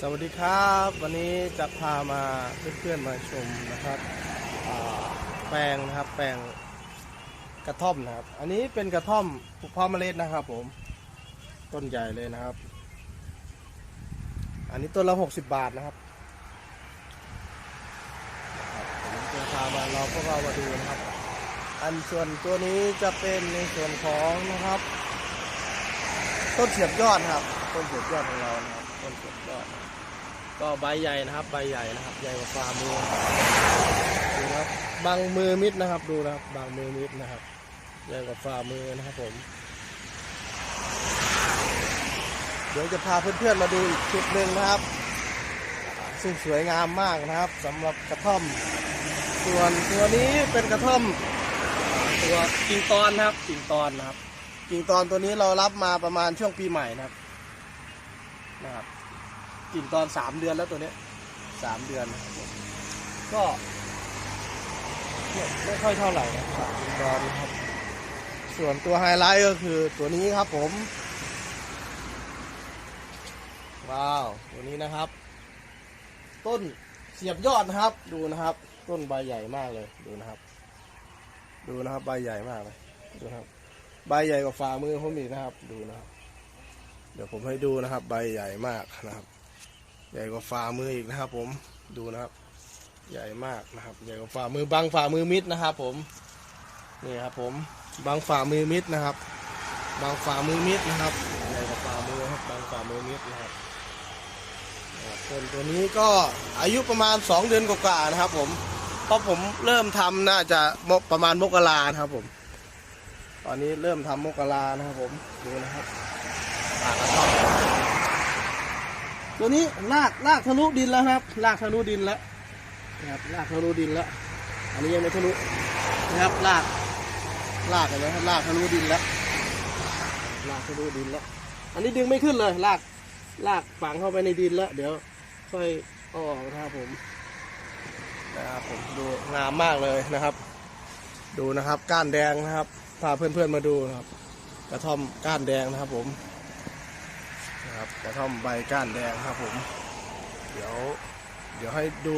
สวัสดีครับ วันนี้จะพามาเพื่อนๆมาชมนะครับแปลงนะครับแปลงกระท่อมนะครับ อันนี้เป็นกระท่อมปลูกเพาะเมล็ดนะครับ ผมต้นใหญ่เลยนะครับ อันนี้ต้นละ60บบาทนะครับผมจะพามาเราพวกเรามาดูนะครับ อันส่วนตัวนี้จะเป็นในส่วนของนะครับ ต้นเสียบยอดนะครับ ต้นเสียบยอดของเรานะครับ ต้นสียบยอดก็ใบใหญ่นะครับ ใบใหญ่นะครับ ใหญ่กว่าฝ่ามือดูนะครับบางมือมิดนะครับ ดูนะครับบางมือมิดนะครับ ใหญ่กว่าฝ่ามือนะครับผม เดี๋ยวจะพาเพื่อนๆมาดูอีกชุดหนึ่งนะครับ ซึ่งสวยงามมากนะครับสำหรับกระท่อม ส่วนตัวนี้เป็นกระท่อม ตัวกิ่งตอนนะครับกิ่งตอนนะครับกิ่งตอนตัวนี้เรารับมาประมาณช่วงปีใหม่นะครับ นะครับกิ่งตอนสามเดือนแล้วตัวเนี้ยสามเดือน ก็ไม่ค่อยเท่าไหร่นะครับกิ่งตอนนะครับ ส่วนตัวไฮไลท์ก็คือตัวนี้ครับผม ว้าวตัวนี้นะครับ ต้นเสียบยอดนะครับ ดูนะครับ ต้นใบใหญ่มากเลยดูนะครับ ดูนะครับใบใหญ่มากเลยดูนะครับ ใบใหญ่กว่าฝ่ามือผมอีกนะครับ ดูนะครับ เดี๋ยวผมให้ดูนะครับ ใบใหญ่มากนะครับ ใหญ่กว่าฝ่ามืออีกนะครับ ผมดูนะครับ ใหญ่มากนะครับ ใหญ่กว่าฝ่ามือบางฝ่ามือมิดนะครับ ผมนี่ครับ ผมบางฝ่ามือมิดนะครับ บางฝ่ามือมิดนะครับใหญ่กว่าฝ่ามือครับบางฝ่ามือมิดนะครับต้นตัวนี้ก็อายุประมาณ 2 เดือนกว่าๆนะครับ ผมเพราะผมเริ่มทำน่าจะประมาณมกรานะครับ ผม ตอนนี้เริ่มทำมกรานะครับ ผมดูนะครับ ปากกระท่อมตัวนี้ลากลากทะลุดินแล้วนะครับ ลากทะลุดินแล้วนะครับลากทะลุดินแล้ว อันนี้ยังไม่ทะลุนะครับลากลากกันเลยครับลากทะลุดินแล้วลากทะลุดินแล้ว อันนี้ดึงไม่ขึ้นเลยลากลากฝังเข้าไปในดินแล้ว เดี๋ยวค่อยออกนะครับผมนะครับผมดูงามมากเลยนะครับ ดูนะครับก้านแดงนะครับพาเพื่อนๆมาดูนะครับ กระท่อมก้านแดงนะครับผม ครับกระท่อมใบก้านแดงครับผม เดี๋ยว เดี๋ยวให้ดู